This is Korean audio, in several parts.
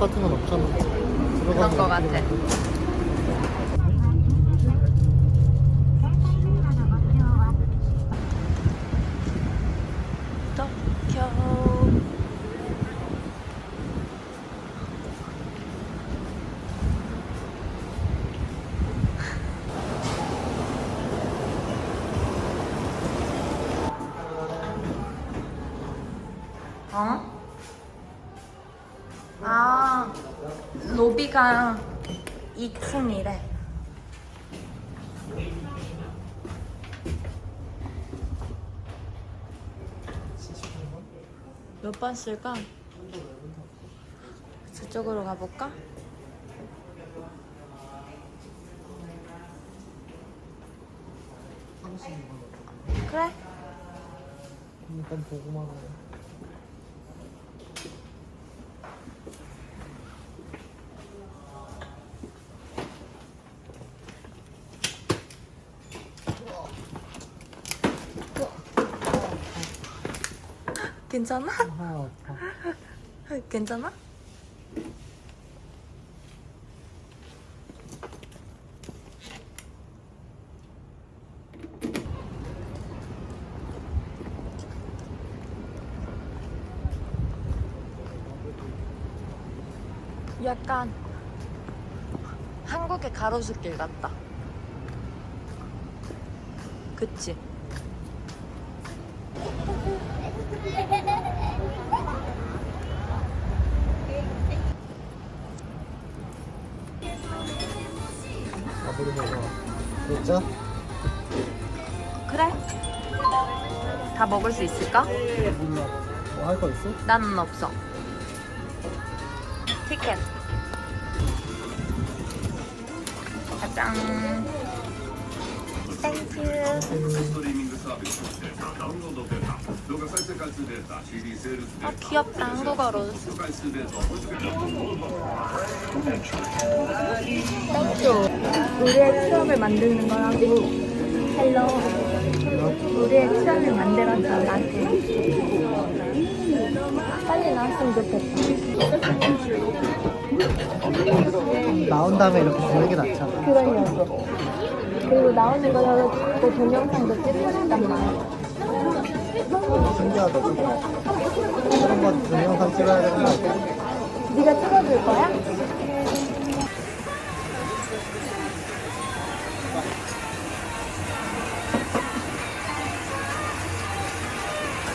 같은 건 없잖아. 그런 들어가면 거 같아. 도쿄. 어? 아, 로비가 2층이래. 몇 번 쓸까? 저쪽으로 가볼까? 그래. 일단 보고만 하고. 괜찮아? 아, 아파. 괜찮아? 약간 한국의 가로수길 같다. 그치? 먹어. 진짜? 그래? 다 먹을 수 있을까? 몰라. 뭐할 거 있어? 나는 없어. 티켓. 가장. 아 귀엽다 한국어 로즈 우리의 추억을 만드는 거라고 헬로 우리의 추억을 만들어서 나한테 빨리 나왔으면 좋겠다 나온 다음에 이렇게 보는 게 낫잖아. 그러려고 그리고 나오는 거 자꾸 동영상도 찍고 싶단 말이야. 신기하다, 거 동영상 찍어야 되는 거 아니야? 네가 찍어줄 거야?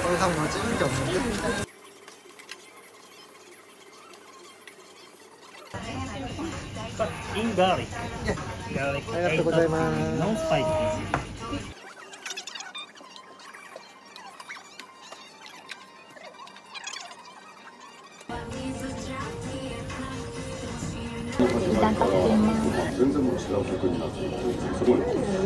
더 이상 뭐 찍을 게 없는데? Garlic. Yeah. ありがとうございます。ノンスパイス。ます。全然もう違う曲になっていてすごい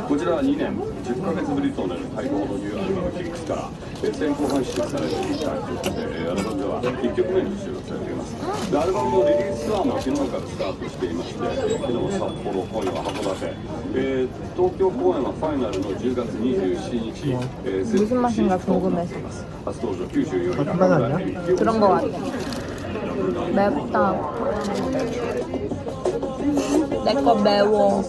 こちらは2年10ヶ月ぶりとなる待望のニューアルバム「キックス」からえ先行配信されていたということでえアルバムでは1曲目に収録されていますでアルバムのリリースツアーも昨日からスタートしていましてえ昨日札幌今夜は函館、えー東京公演はファイナルの10月27日、えー、 무슨 맛인가 궁금해서 初登場94位 거짓말 아니야? 그런 거 같아. 맵다. 내 거 매워.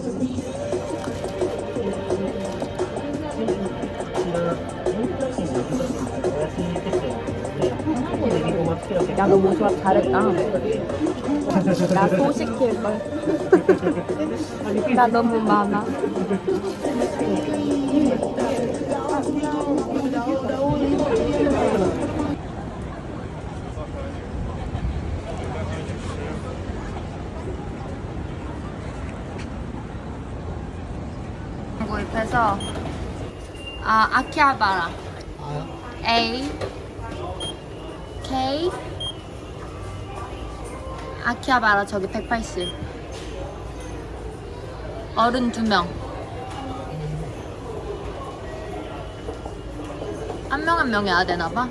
야, 너 모수학 잘했다. 나 또 시킬걸. 나 너무 많아. 구입해서 아 아키하바라. 아, A K. 아키하바라 저기 180 어른 두명. 한 명 한 명 해야 되나봐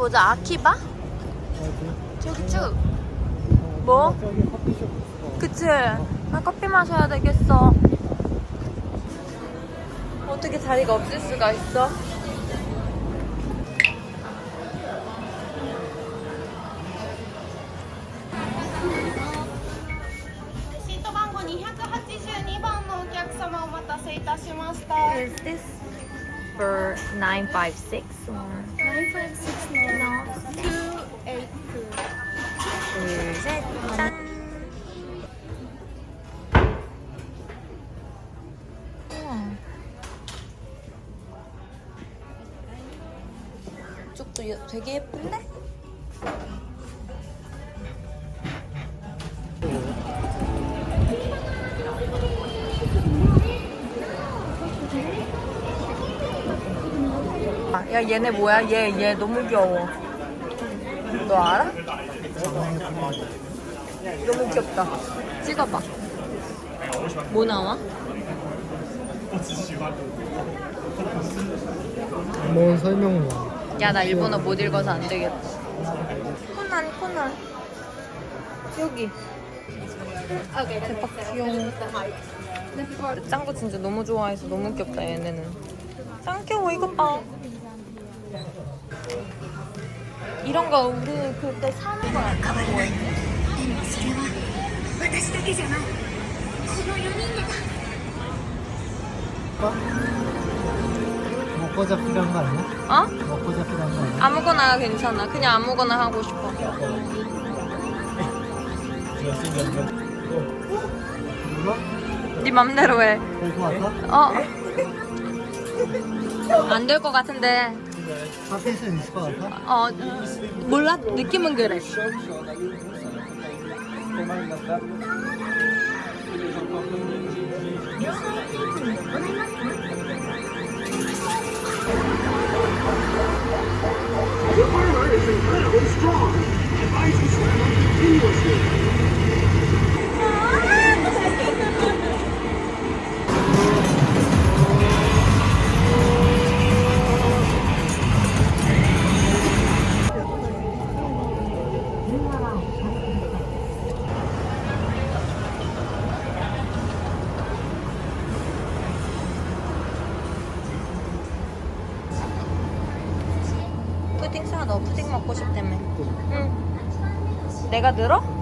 보자. 아키바? 저기 쭉. 뭐? 그치? 나 커피 마셔야 되겠어. 어떻게 자리가 없을 수가 있어? Is this for 956? Or? 956の282 둘, 셋, 짠! 예- 되게 예쁜데? 야 얘네 뭐야? 얘 얘 너무 귀여워. 너 알아? 너무 귀엽다. 찍어봐. 뭐 나와? 뭔 설명문. 야, 나 일본어 못 읽어서 안 되겠다. 코난, 코난. 여기. 대박 귀여워. 짱구 진짜 너무 좋아해서 너무 귀엽다, 얘네는. 짱 귀여워, 이것 봐. 이런 거 우리 그때 사는 거야. 먹고 잡히란 거 아니야? 어? 먹고 잡히란 거 아니야? 아무거나 괜찮아. 그냥 아무거나 하고 싶어. 네 맘대로 해. 같아? 어. 안 될 것 같은데. 카페는 있을 거 같아? 어, 몰라. 느낌은 그래. 푸딩 사. 너 푸딩 먹고 싶다며. 응. 내가 들어?